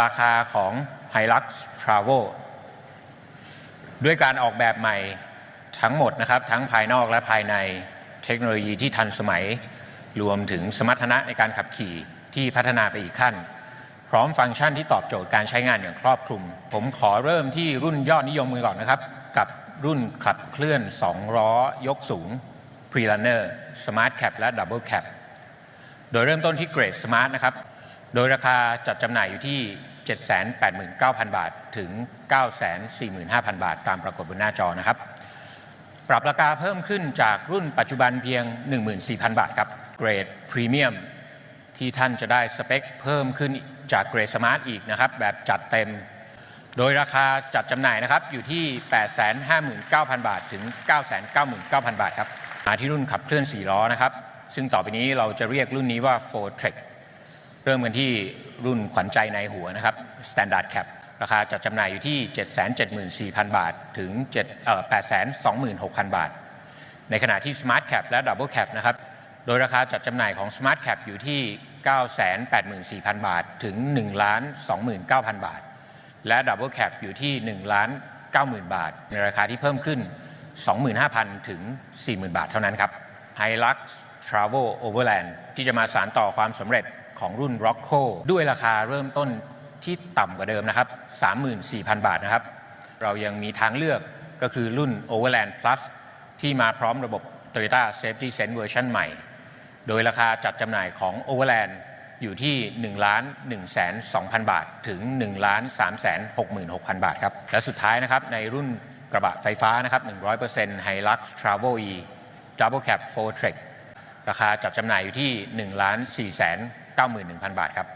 ราคาของ Hilux Travel ด้วยการออกแบบใหม่ทั้งหมดนะครับ ทั้งภายนอกและภายในเทคโนโลยีที่ทันสมัย รวมถึงสมรรถนะในการขับขี่ที่พัฒนาไปอีกขั้น พร้อมฟังก์ชันที่ตอบโจทย์การใช้งานอย่างครอบคลุม ผมขอเริ่มที่รุ่นยอดนิยมกันก่อนนะครับ กับรุ่นขับเคลื่อน 2 ล้อยกสูง Pre-Runner Smart Cap และ Double Cap โดยเริ่มต้นที่เกรด Smart นะครับ โดยราคาจัดจำหน่ายอยู่ที่ 789,000 บาทถึง 945,000 บาท ตามปรากฏบนหน้าจอนะครับ ปรับราคาเพิ่มขึ้นจากรุ่นปัจจุบันเพียง 14,000 บาทครับเกรดพรีเมียมที่ท่านจะได้สเปคเพิ่มขึ้นจากเกรดสมาร์ทอีกนะครับ แบบจัดเต็ม โดยราคาจัดจำหน่ายนะครับอยู่ที่ 859,000 บาทถึง 999,000 บาทครับมาที่รุ่นขับเคลื่อน 4 ล้อนะครับ ซึ่งต่อไปนี้เราจะเรียกรุ่นนี้ว่า f o r t r e k เริ่มกันที่รุ่นขวัญใจในหัวนะครับ Standard Cap ราคาจัดจำหน่ายอยู่ที่ 774,000 บาท ถึง7เอ่อ826,000 บาท ในขณะที่ Smart Cap และ Double Cap นะครับ โดยราคาจัดจำหน่ายของ Smart Cap อยู่ที่ 984,000 บาท ถึง 1,29,000 บาท และ Double Cap อยู่ที่ 1,90,000 บาท ในราคาที่เพิ่มขึ้น 25,000 ถึง 40,000 บาทเท่านั้นครับ Hilux Travel Overland ที่จะมาสารต่อความสำเร็จ ของรุ่น Rocco ด้วยราคาเริ่มต้นที่ต่ำกว่าเดิมนะครับ 34,000 บาทนะครับ เรายังมีทางเลือกก็คือรุ่น Overland Plus ที่มาพร้อมระบบ Toyota Safety Sense เวอร์ชันใหม่ โดยราคาจัดจำหน่ายของ Overland อยู่ที่1ล้าน1แสน2,000 บาท ถึง1ล้าน3แสน66,000 บาทครับ และสุดท้ายนะครับในรุ่นกระบะไฟฟ้านะครับ 100% Hilux Travel E Double Cab 4 Trek ราคาจัดจำหน่ายอยู่ที่1ล้าน4แสน 91,000 บาทครับ